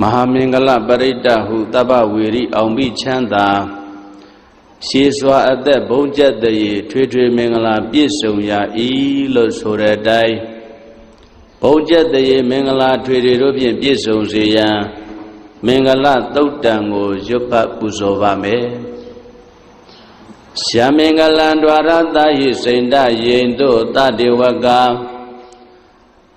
မဟာမင်္ဂလပရိတ္တဟုတပ္ပဝေရိအောင်ပြီးချမ်းသာရှေးစွာအသက်ဘုံကျက်တည်းထွေထွေမင်္ဂလာပြည့်စုံရာဤလို့ဆိုတဲ့အတိုင်းဘုံကျက်တည်းမင်္ဂလာထွေထွေတို့ဖြင့်ပြည့်စုံစေရန်မင်္ဂလသုတ်တံကိုရွတ်ဖတ်ပူဇော်ပါမယ်ရှာမင်္ဂလံ द्वार တာဟိစိန္ဒယိန်တို့တတေဝက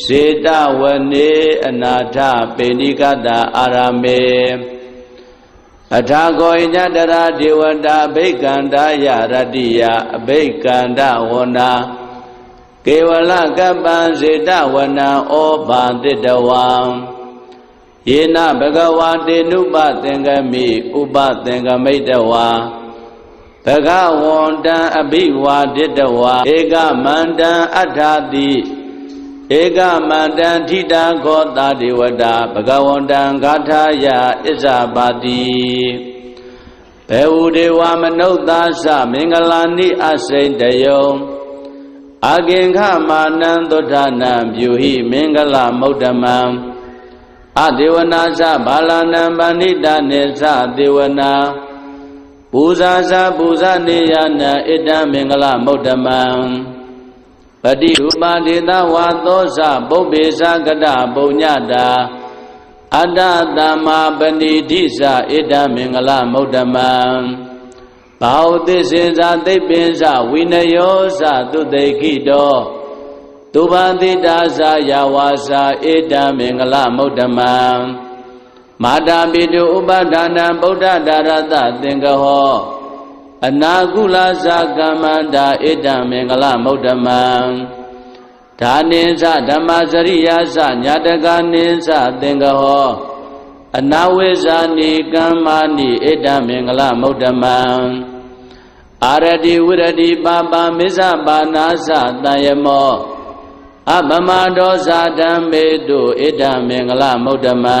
စေတဝနေအနာထပေဏိကတာအာရမေအထာကောညတရာဒေဝတာအဘိကန္တာယရတ္တိယအဘိကန္တဝနာကေဝလကပ္ပံစေတဝနံဩဘာတိတဝံယေနဘဂဝါတေနုပသင်္ကမိဥပသင်္ကမိတဝါဘဂဝန္တံအဘိဝါဒိတဝါဧကမန္တံအထာတိ ဧကမန္တံထိတာခောတာဒေဝတာဘဂဝန္တံဂါထာယဣဇာပါတိဘေဝဒေဝမနုဿာသမင်္ဂလာနိအစိန်တယုံအာကင်္ခမာနံသုဒ္ဓနာပြုဟိမင်္ဂလမௌဒ္ဓမံအဒေဝနာသဘာလနံပဏိတနေသဒေဝနာပူဇာစာပူဇာနေယနာဣတံမင်္ဂလမௌဒ္ဓမံ ပတိရူပဒေသဝါသောဇပုပ္ပေသကတပုံညတာအတ္တတမပဏိတိသဣတံမင်္ဂလမௌဒ္ဓမံဘာဝသစ္စေသာသိပ္ပင်္စဝိနယောသသုတေခိတောသူဘာတိတာသာယဝါစာဣတံမင်္ဂလမௌဒ္ဓမံမာတာပိတုဥပဒါနံဗုဒ္ဓဒါရတသင်္ကဟော အနာကုလသကမ္မန္တာဣတံမင်္ဂလမௌဒ္ဓမံဒါနိသဓမ္မစရိယာသညာတကနိသသင်္ကဟောအနာဝိဇာနိကမ္မာနိဣတံမင်္ဂလမௌဒ္ဓမံအာရတိဝရတိပါပါမစ္ဆပါနာသတယမောအပမဒောဇာဓမ္မေတုဣဒံမင်္ဂလမௌဒ္ဓမံ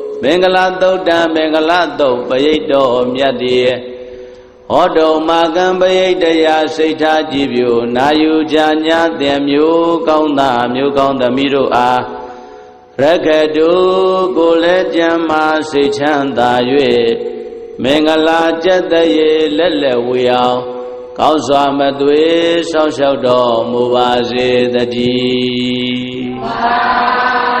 မင်္ဂလာသုတ်တံမင်္ဂလာသုတ်ပရိတ်တော်မြတ်တည်းဟောတုံမာကံပရိတ်တရားစိတ်ထားကြည်ပြူနာယူကြညာတဲ့မျိုးကောင်းသားမျိုးကောင်းသမီးတို့အားရခတုကိုလည်းကြံမာစိတ်ချမ်းသာ၍မင်္ဂလာကျက်တရေလက်လက်ဝေအောင်ကောင်းစွာမသွေဆောက်ရှောက်တော်မူပါစေတည်း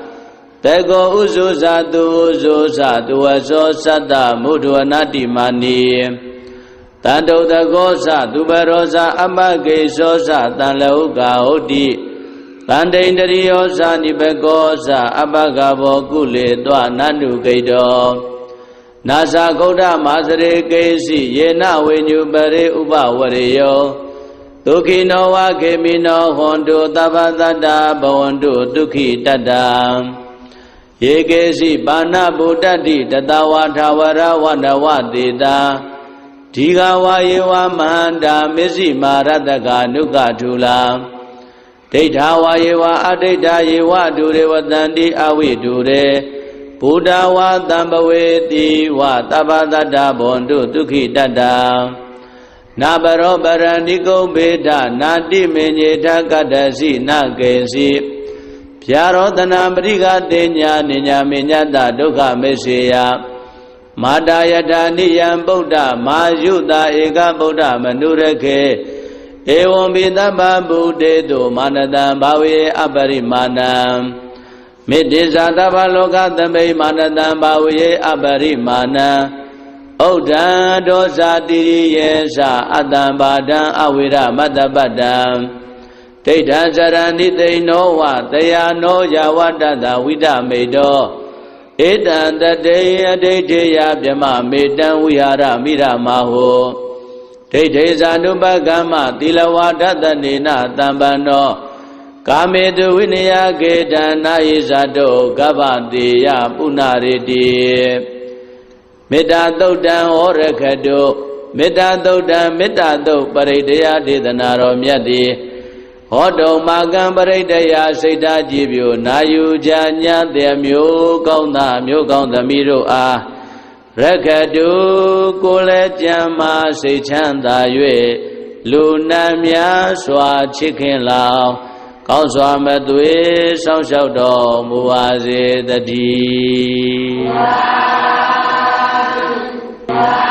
တေကောဥဇုဇာတုဥဇုဇာတုဝဇောသတ္တမုဒ္ဒဝနာတိမာနီတန္တုတကောသသူပရောဇာအမဂေသောသတန်လဟုကာဟုတ်တိတန္တိန္တရိယောဇာနိဘကောဇအပကဘောကုလေတွနန္တုဂိတောနာဇာဂௌဒမာစရေကေစီယေနဝိညုပရိဥပဝရေယောဒုခိနောဝခေမိနောဟွန်တုသဗ္ဗတတ္တဘဝန္တုဒုက္ခိတတ္တ ယေကေစီပါဏဗုဒ္ဓတိတတဝါထာဝရဝနဝတေတာဒီဃဝါယေဝမန္တာမစ္စည်းမာရတကနုကထူလာဒိဋ္ဌာဝါယေဝအဒိဋ္ဌာယေဝဒုရေဝတန္တိအဝိဒုရေဘုဒ္ဓဝါတံပဝေတိဝသဗ္ဗတတ္တဘွန်တုဒုက္ခိတတ္တနာဘရောပရဏိကုံဘေဒနာတိမေညေထကတ္တစီနကေစီ ဗျာရောတနာပရိကတေညာနိညာမေညတဒုက္ခမေစေယမာတာယထာနိယံဗုဒ္ဓမာယုတာဧကဗုဒ္ဓမနုရခေဧဝံပိသဗ္ဗဗုတေတုမာနတံဘာဝေအပရိမာဏံမေတ္တိဇာတဗ္ဗလောကသမိမာနတံဘာဝေအပရိမာဏံဩဒံဒောဇာတိရိယေသအတ္တံဘာဒံအဝိရမတ္တပတ္တံ ဒိဋ္ဌံဇရဏိသိနောဝတယာနောယဝတ္တတဝိဒမေတောဧတံတတေအဒိဋ္ဌေယဗြမမေတံဝိဟာရမိရမဟောဒိဋ္ဌေဇာနုပကမ္မသီလဝါဒတနေနတံပန္နောကာမေတုဝိနယကေတနာယိဇာတောကဗ္ဗတေယပုဏ္ဏရေတိမေတ္တာသုတ်တံဟောရခတုမေတ္တာသုတ်တံမေတ္တာသုတ်ပရိတယဒေသနာတော်မြတ်တိ ဟောတုံမာကံပရိတယစိတ်ဓာကြည်ပြိုနာယူကြညာတဲ့မျိုးကောင်းသားမျိုးကောင်းသမီးတို့အားရခတုကိုလည်းကြံမာစိတ်ချမ်းသာ၍လူနာများစွာချစ်ခင်လောင် ကောင်းစွာမသွေစောင့်ရှောက်တော်မူပါစေတည်း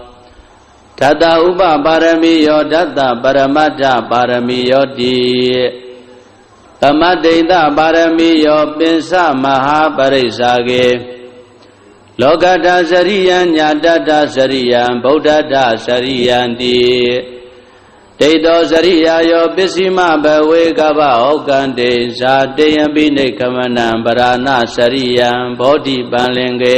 ဓတ္တဥပပါရမီယောဓတ္တပရမတ္ထပါရမီယောတိသမတ္တိတပါရမီယောပင်စမဟာပရိစ္ဆာကေလောကတစရိယံညာတတစရိယံဗုဒ္ဓတစရိယံတိဒိဋ္ဌောစရိယာယောပစ္စည်းမဘဝေကဗဟောကံတေဇာတေယပိနေကမနံပရဏစရိယံဘောဓိပံလင်ကေ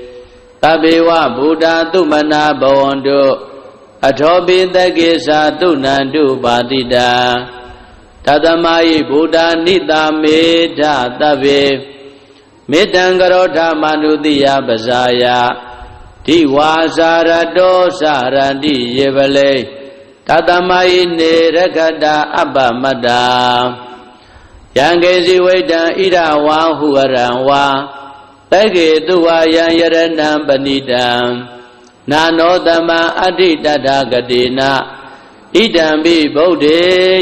သဗ္ဗေဝဗုဒ္ဓသုမနာဘဝန္တုအထောပိတကိသာတုနန္တုပါတိတာသတ္တမယိဗုဒ္ဓနိတာမေဓသဗ္ဗေမေတ္တံကရောဓမနုတိယပဇာယတိဝါစာရတောစာရတိယေပလေသတ္တမယိနေရခတာအပ္ပမတ္တာယံကေစီဝိတံဣရဝါဟုရံဝါ တက္ကေတုဝါယံယရဏံပဏိတံနာနောတမံအဋ္ဌိတတဂတိနာဣဒံပိဗုဒ္ဓေ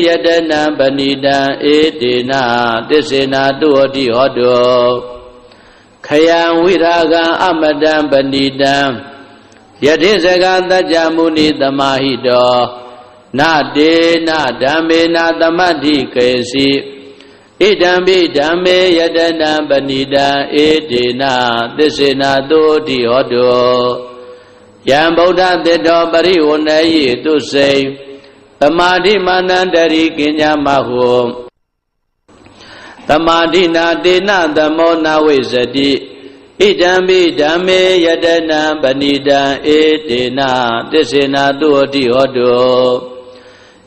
ယတနံပဏိတံဧတေနာသစ္စေနာတုဟတိဟောတောခယံဝိရာဂံအမတံပဏိတံယတိစကတัจ jা မုနိသမာဟိတောနတေနဓမ္မေနသမတ္ထိကေစီ ဣဒံပိဓမ္မေယတနံပဏိတံဧတေနာသစ္စေနာတုဟတိဟောတောယံဗုဒ္ဓတေတောပရိဝဏယေတုစိံသမာဓိမာနန္တရိကင်ညာမဟုသမာဓိနာတေနသမောနာဝိဇတိဣဒံပိဓမ္မေယတနံပဏိတံဧတေနသစ္စေနာတုဟတိဟောတု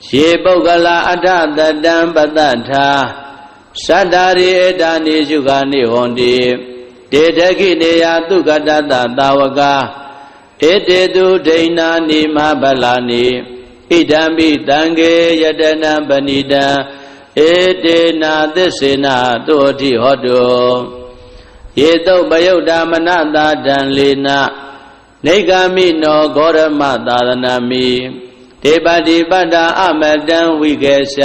ယေပုဂ္ဂလာအထတတံပတ္တထာ သတ္တာရိဧတာနိစုခာနိဟောတိတေတခိနေယသုကတတသာဝကဧတေတုဒိဏာနိမဗလာနိဣဒံပိတံဃေယတနာပဏိတံဧတေနာသစ္စေနာတောတိဟောတုယေတုပယုတ်တာမနတာတံလေနာနေဂာမိနောဂောရမသာသနာမိဒေပတိပတ္တာအမတံဝိကေရှ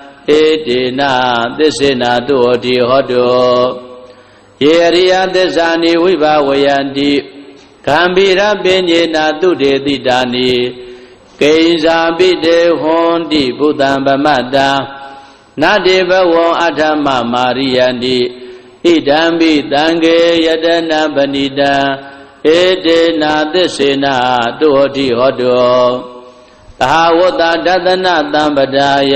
ဧတေနသစ္စေနာတုဟောတိဟောတုယေရိယသစ္စာနိဝိဘဝယန္တိကံဗိရပင်ညေနာတုတေတိတာနိကိဉ္စာပိတေဟွန်တိဘုဒ္ဓံဗမတ္တနတေဘဝံအထမမာရိယန္တိဣဒံပိတံခေယတနာပဏိတံဧတေနာသစ္စေနာတုဟောတိဟောတောသဟဝတ္တဒသနတံပဒါယ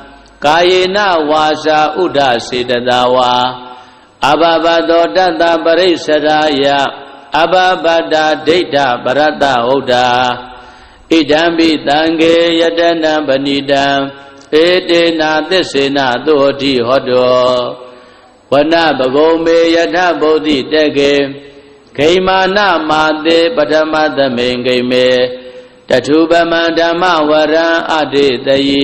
ကာယေနဝါစာဥဒ္ဒစေတသာဝါအဘဘတောတတ္တပရိစ္ဆရာယအဘဘတာဒိဋ္ဌပရတဟုတ်တာဣဒံပိတံခေယတနံပဏိတံဧတေနာသစ္စေနာသောတိဟောတောဝနပဂုံမေယထဗုဒ္ဓိတကေဂိမာနမာတေပထမသမိန်ဂိမေတထုပမံဓမ္မဝရံအတေတယိ